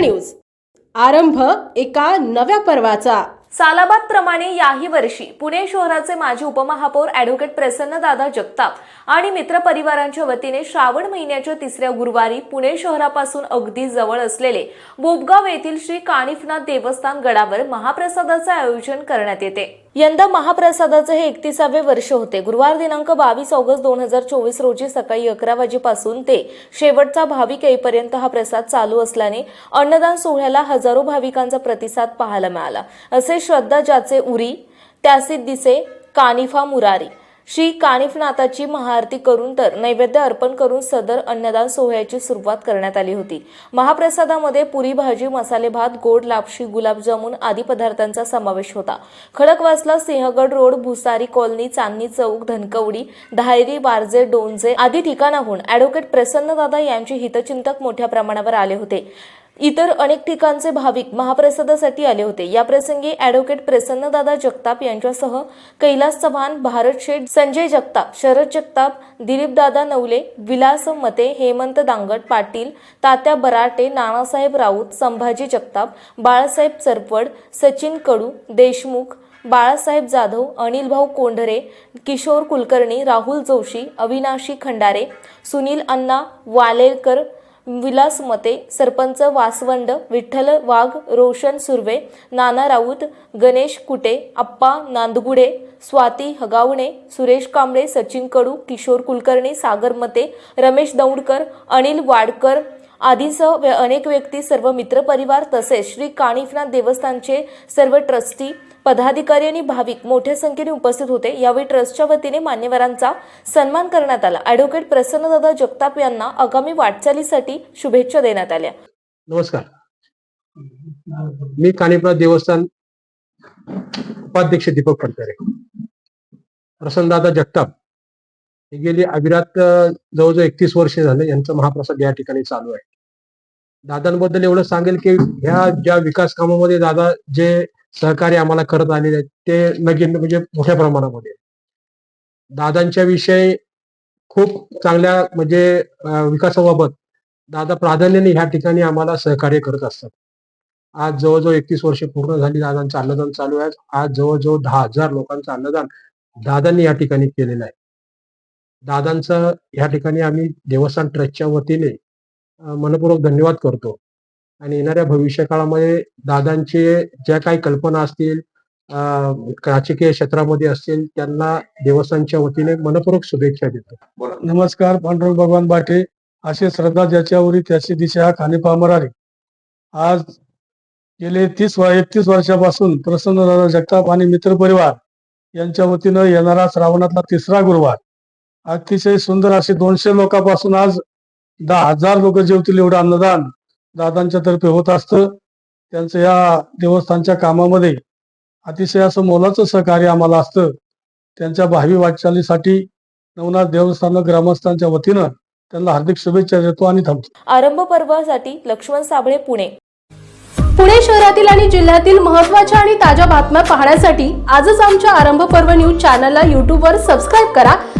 News. आरंभ एका नव्या पर्वाचा. सालाबाद प्रमाणे याही वर्षी पुणे शहराचे माजी उपमहापौर ॲडव्होकेट प्रसन्नदादा जगताप आणि मित्र परिवारांच्या वतीने श्रावण महिन्याच्या तिसऱ्या गुरुवारी पुणे शहरापासून अगदी जवळ असलेले बोबगाव येथील श्री कानिफनाथ देवस्थान गडावर महाप्रसादाचे आयोजन करण्यात येते. यंदा महाप्रसादाचे हे एकतीसावे वर्ष होते. गुरुवार दिनांक बावीस ऑगस्ट दोन हजार चोवीस रोजी सकाळी अकरा वाजेपासून ते शेवटचा भाविक येईपर्यंत हा प्रसाद चालू असल्याने अन्नदान सोहळ्याला हजारो भाविकांचा प्रतिसाद पाहायला मिळाला. असे श्रद्धा ज्याचे उरी त्याचे दिसे कानिफा मुरारी. श्री कानिफनाथाची महाआरती करून तर नैवेद्य अर्पण करून सदर अन्नदान सोहळ्याची सुरुवात करण्यात आली होती. महाप्रसादामध्ये पुरी भाजी मसाले भात गोड लापशी गुलाबजामुन आदी पदार्थांचा समावेश होता. खडकवासला सिंहगड रोड भुसारी कॉलनी चांदणी चौक धनकवडी धायरी वारजे डोंजे आदी ठिकाणाहून अॅडव्होकेट प्रसन्नदादा यांचे हितचिंतक मोठ्या प्रमाणावर आले होते. इतर अनेक ठिकाणचे भाविक महाप्रसादासाठी आले होते. या प्रसंगी ॲडव्होकेट प्रसन्नदादा जगताप यांच्यासह कैलास चव्हाण भारत शेठ संजय जगताप शरद जगताप दिलीपदादा नवले विलास मते हेमंत दांगट पाटील तात्या बराटे नानासाहेब राऊत संभाजी जगताप बाळासाहेब चरपड सचिन कडू देशमुख बाळासाहेब जाधव अनिल भाऊ कोंढरे किशोर कुलकर्णी राहुल जोशी अविनाशी खंडारे सुनील अण्णा वालेकर विलास मते सरपंच वासवंड विठ्ठल वाघ रोशन सुर्वे नाना राऊत गणेश कुटे अप्पा नांदगुडे स्वाती हगावणे सुरेश कांबळे सचिन कडू किशोर कुलकर्णी सागर मते रमेश दौंडकर अनिल वाडकर आदीसह वे- अनेक व्यक्ती सर्व मित्रपरिवार तसेच श्री कानिफनाथ देवस्थानचे सर्व ट्रस्टी पदाधिकारी आणि भाविक मोठ्या संख्येने उपस्थित होते. यावेळी ट्रस्टच्या वतीने मान्यवरांचा सन्मान करण्यात आला. ॲडव्होकेट प्रसन्नदादा जगताप यांना आगामी वाटचालीसाठी शुभेच्छा देण्यात आल्या. नमस्कार. मी कानिपनाथ देवस्थान उपाध्यक्ष दीपक फडकरे. प्रसन्नदादा जगताप गेली अविरात जवळजवळ एकतीस वर्ष झाले यांचा महाप्रसाद या ठिकाणी चालू आहे. दादांबद्दल एवढं सांगेल की ह्या ज्या विकास कामामध्ये दादा जे सहकार्य आम्हाला करत आलेले आहेत ते नगीन म्हणजे मोठ्या प्रमाणामध्ये दादांच्या विषयी खूप चांगल्या म्हणजे विकासाबाबत दादा प्राधान्याने ह्या ठिकाणी आम्हाला सहकार्य करत असतात. आज जवळजवळ एकतीस वर्ष पूर्ण झाली दादांचं अन्नदान चालू आहे. आज जवळजवळ दहा हजार लोकांचं अन्नदान दादांनी या ठिकाणी केलेलं आहे. दादांचं या ठिकाणी आम्ही देवस्थान ट्रस्टच्या वतीने मनपूर्वक धन्यवाद करतो. आणि येणाऱ्या भविष्य काळामध्ये दादांचे ज्या काही कल्पना असतील अं, राजकीय क्षेत्रामध्ये असतील त्यांना देवस्थानच्या वतीने मनपूर्वक शुभेच्छा देतो. नमस्कार पांडुरंग भगवान बाटे. असे श्रद्धा ज्याच्यावरी त्याची दिशा खानिपा मरारी आज गेले तीस एकतीस वर्षापासून प्रसन्नदादा जगताप आणि मित्र परिवार यांच्या वतीनं येणारा श्रावणातला तिसरा गुरुवार. अतिशय सुंदर असे दोनशे लोकांपासून आज दहा हजार लोक जेवतील एवढं अन्नदान दादांच्या तर्फे होत असतं. त्यांचं या देवस्थानच्या कामामध्ये अतिशय असं मोलाचं सहकार्य आम्हाला असतं. त्यांच्या भावी वाटचालीसाठी नवनाथ देवस्थान ग्रामस्थांच्या वतीनं त्यांना हार्दिक शुभेच्छा देतो आणि थांबतो. आरंभ पर्वासाठी लक्ष्मण साबळे पुणे. पुणे शहरातील आणि जिल्ह्यातील महत्त्वाच्या आणि ताज्या बातम्या पाहण्यासाठी आजच आमच्या आरंभ पर्व न्यूज चॅनलला यूट्यूबवर सबस्क्राईब करा.